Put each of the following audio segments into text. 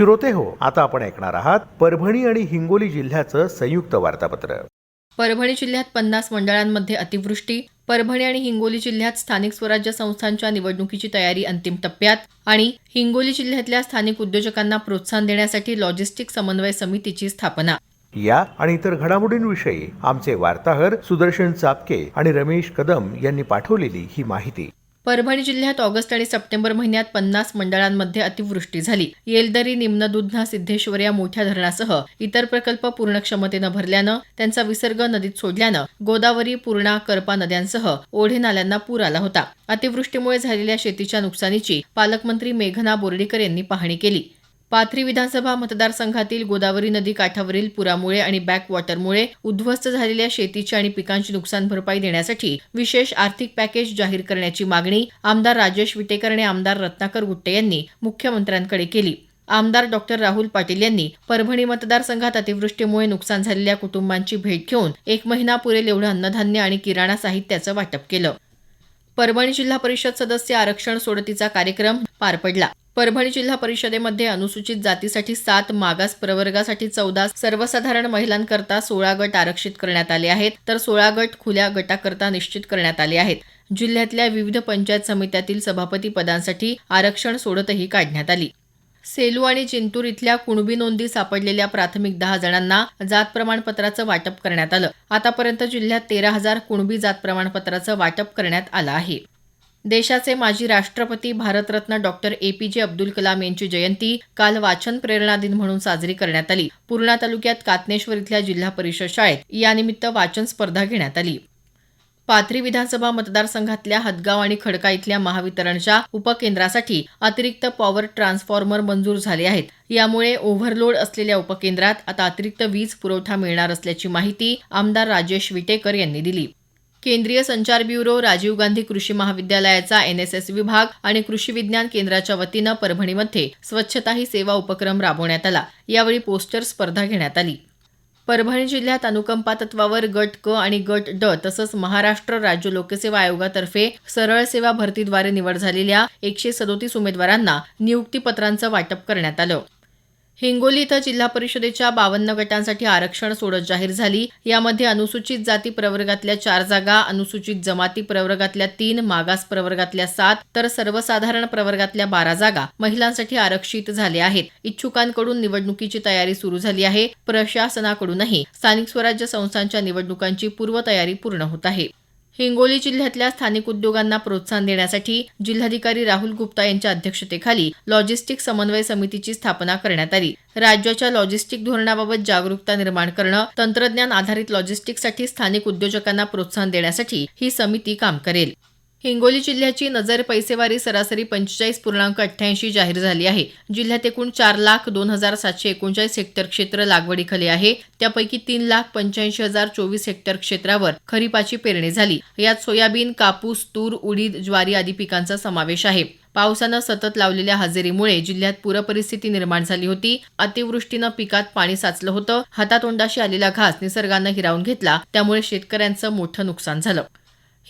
श्रोते हो. आता आपण ऐकणार आहात परभणी आणि हिंगोली जिल्ह्याचं संयुक्त वार्तापत्र. परभणी जिल्ह्यात पन्नास मंडळांमध्ये अतिवृष्टी परभणी आणि हिंगोली जिल्ह्यात स्थानिक स्वराज्य संस्थांच्या निवडणुकीची तयारी अंतिम टप्प्यात आणि हिंगोली जिल्ह्यातल्या स्थानिक उद्योजकांना प्रोत्साहन देण्यासाठी लॉजिस्टिक समन्वय समितीची स्थापना. या आणि इतर घडामोडींविषयी आमचे वार्ताहर सुदर्शन चापके आणि रमेश कदम यांनी पाठवलेली ही माहिती. परभणी जिल्ह्यात ऑगस्ट आणि सप्टेंबर महिन्यात पन्नास मंडळांमध्ये अतिवृष्टी झाली. येलदरी निम्न दुधना सिद्धेश्वर या मोठ्या धरणासह इतर प्रकल्प पूर्ण क्षमतेनं भरल्यानं त्यांचा विसर्ग नदीत सोडल्यानं गोदावरी पूर्णा करपा नद्यांसह ओढे नाल्यांना पूर आला होता. अतिवृष्टीमुळे झालेल्या शेतीच्या नुकसानीची पालकमंत्री मेघना बोर्डीकर यांनी पाहणी केली. पाथरी विधानसभा मतदारसंघातील गोदावरी नदी काठावरील पुरामुळे आणि बॅकवॉटरमुळे उद्ध्वस्त झालेल्या शेतीची आणि पिकांची नुकसान भरपाई देण्यासाठी विशेष आर्थिक पॅकेज जाहीर करण्याची मागणी आमदार राजेश विटेकर आणि आमदार रत्नाकर गुट्टे यांनी मुख्यमंत्र्यांकडे केली. आमदार डॉक्टर राहुल पाटील यांनी परभणी मतदारसंघात अतिवृष्टीमुळे नुकसान झालेल्या कुटुंबांची भेट घेऊन एक महिना पुरेल एवढं अन्नधान्य आणि किराणा साहित्याचं वाटप केलं. परभणी जिल्हा परिषद सदस्य आरक्षण सोडतीचा कार्यक्रम पार पडला. परभणी जिल्हा परिषदेमध्ये अनुसूचित जातीसाठी सात मागास प्रवर्गासाठी चौदा सर्वसाधारण महिलांकरता सोळा गट आरक्षित करण्यात आले आहेत. तर सोळा गट खुल्या गटाकरता निश्चित करण्यात आले आहेत. जिल्ह्यातल्या विविध पंचायत समित्यातील सभापती पदांसाठी आरक्षण सोडतही काढण्यात आली. सेलू आणि चिंतूर इथल्या कुणबी नोंदी सापडलेल्या प्राथमिक दहा जणांना जात प्रमाणपत्राचं वाटप करण्यात आलं. आतापर्यंत जिल्ह्यात तेरा हजार कुणबी जात प्रमाणपत्राचं वाटप करण्यात आलं आहे. देशाचे माजी राष्ट्रपती भारतरत्न डॉक्टर ए पी जे अब्दुल कलाम यांची जयंती काल वाचन प्रेरणा दिन म्हणून साजरी करण्यात आली. पूर्णा तालुक्यात कातनेश्वर इथल्या जिल्हा परिषद शाळेत यानिमित्त वाचन स्पर्धा घेण्यात आली. पाथरी विधानसभा मतदारसंघातल्या हदगाव आणि खडका इथल्या महावितरणच्या उपकेंद्रासाठी अतिरिक्त पॉवर ट्रान्सफॉर्मर मंजूर झाले आहेत. यामुळे ओव्हरलोड असलेल्या उपकेंद्रात आता अतिरिक्त वीज पुरवठा मिळणार असल्याची माहिती आमदार राजेश विटेकर यांनी दिली. केंद्रीय संचार ब्युरो राजीव गांधी कृषी महाविद्यालयाचा एनएसएस विभाग आणि कृषी विज्ञान केंद्राच्या वतीनं परभणीमध्ये स्वच्छता ही सेवा उपक्रम राबवण्यात आला. यावेळी पोस्टर स्पर्धा घेण्यात आली. परभणी जिल्ह्यात अनुकंपा तत्वावर गट क आणि गट ड तसंच महाराष्ट्र राज्य लोकसेवा आयोगातर्फे सरळ सेवा भरतीद्वारे निवड झालेल्या एकशे सदोतीस उमेदवारांना नियुक्तीपत्रांचं वाटप करण्यात आलं. हिंगोली इथं जिल्हा परिषदेच्या बावन्न गटांसाठी आरक्षण सोडत जाहीर झाली. यामध्ये अनुसूचित जाती प्रवर्गातल्या चार जागा अनुसूचित जमाती प्रवर्गातल्या तीन मागास प्रवर्गातल्या सात तर सर्वसाधारण प्रवर्गातल्या बारा जागा महिलांसाठी आरक्षित झाल्या आहेत. इच्छुकांकडून निवडणुकीची तयारी सुरू झाली आहे. प्रशासनाकडूनही स्थानिक स्वराज्य संस्थांच्या निवडणुकांची पूर्वतयारी पूर्ण होत आहे. हिंगोली जिल्ह्यातल्या स्थानिक उद्योगांना प्रोत्साहन देण्यासाठी जिल्हाधिकारी राहुल गुप्ता यांच्या अध्यक्षतेखाली लॉजिस्टिक समन्वय समितीची स्थापना करण्यात आली. राज्याच्या लॉजिस्टिक धोरणाबाबत जागरूकता निर्माण करणं तंत्रज्ञान आधारित लॉजिस्टिकसाठी स्थानिक उद्योजकांना प्रोत्साहन देण्यासाठी ही समिती काम करेल. हिंगोली जिल्ह्याची नजर पैसेवारी सरासरी पंचेचाळीस पूर्णांक अठ्ठ्याऐंशी जाहीर झाली आहे. जिल्ह्यात एकूण चार लाख दोन हजार सातशे एकोणचाळीस हेक्टर क्षेत्र लागवडीखाली आहे. त्यापैकी तीन लाख पंच्याऐंशी हजार चोवीस हेक्टर क्षेत्रावर खरीपाची पेरणी झाली. यात सोयाबीन कापूस तूर उडीद ज्वारी आदी पिकांचा समावेश आहे. पावसानं सतत लावलेल्या हजेरीमुळे जिल्ह्यात पूरपरिस्थिती निर्माण झाली होती. अतिवृष्टीनं पिकात पाणी साचलं होतं. हातातोंडाशी आलेला घास निसर्गानं हिरावून घेतला. त्यामुळे शेतकऱ्यांचं मोठं नुकसान झालं.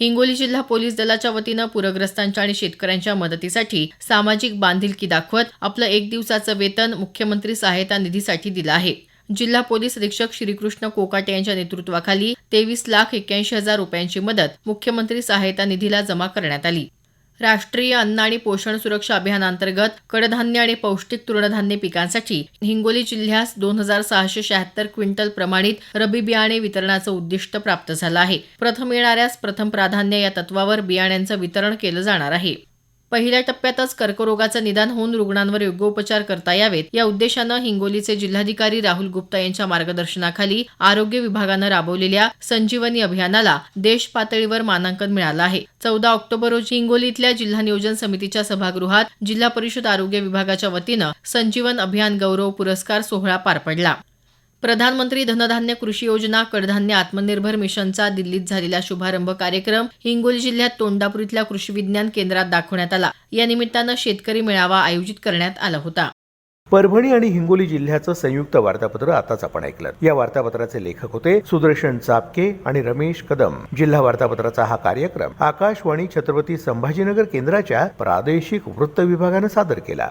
हिंगोली जिल्हा पोलीस दलाच्या वतीनं पूरग्रस्तांच्या आणि शेतकऱ्यांच्या मदतीसाठी सामाजिक बांधिलकी दाखवत आपलं एक दिवसाचं वेतन मुख्यमंत्री सहायता निधीसाठी दिलं आहे. जिल्हा पोलीस अधीक्षक श्रीकृष्ण कोकाटे यांच्या नेतृत्वाखाली तेवीस लाख एक्क्याऐंशी हजार रुपयांची मदत मुख्यमंत्री सहायता निधीला जमा करण्यात आली. राष्ट्रीय अन्न आणि पोषण सुरक्षा अभियानांतर्गत कडधान्य आणि पौष्टिक तृणधान्य पिकांसाठी हिंगोली जिल्ह्यास दोन हजार सहाशे शहात्तर क्विंटल प्रमाणित रबी बियाणे वितरणाचं उद्दिष्ट प्राप्त झालं आहे. प्रथम येणाऱ्यास प्रथम प्राधान्य या तत्वावर बियाण्यांचं वितरण केलं जाणार आहे. पहिल्या टप्प्यातच कर्करोगाचं निदान होऊन रुग्णांवर योग्य उपचार करता यावेत. या उद्देशानं हिंगोलीचे जिल्हाधिकारी राहुल गुप्ता यांच्या मार्गदर्शनाखाली आरोग्य विभागानं राबवलेल्या संजीवनी अभियानाला देश पातळीवर मानांकन मिळालं आहे. चौदा ऑक्टोबर रोजी हिंगोली इथल्या जिल्हा नियोजन समितीच्या सभागृहात जिल्हा परिषद आरोग्य विभागाच्या वतीनं संजीवन अभियान गौरव पुरस्कार सोहळा पार पडला. प्रधानमंत्री धनधान्य कृषी योजना कडधान्य आत्मनिर्भर मिशनचा दिल्लीत झालेला शुभारंभ कार्यक्रम हिंगोली जिल्ह्यात तोंडापूर इथल्या कृषी विज्ञान केंद्रात दाखवण्यात आला. या निमित्तानं शेतकरी मेळावा आयोजित करण्यात आला होता. परभणी आणि हिंगोली जिल्ह्याचं संयुक्त वार्तापत्र आताच आपण ऐकलं. या वार्तापत्राचे लेखक होते सुदर्शन चापके आणि रमेश कदम. जिल्हा वार्तापत्राचा हा कार्यक्रम आकाशवाणी छत्रपती संभाजीनगर केंद्राच्या प्रादेशिक वृत्त विभागानं सादर केला.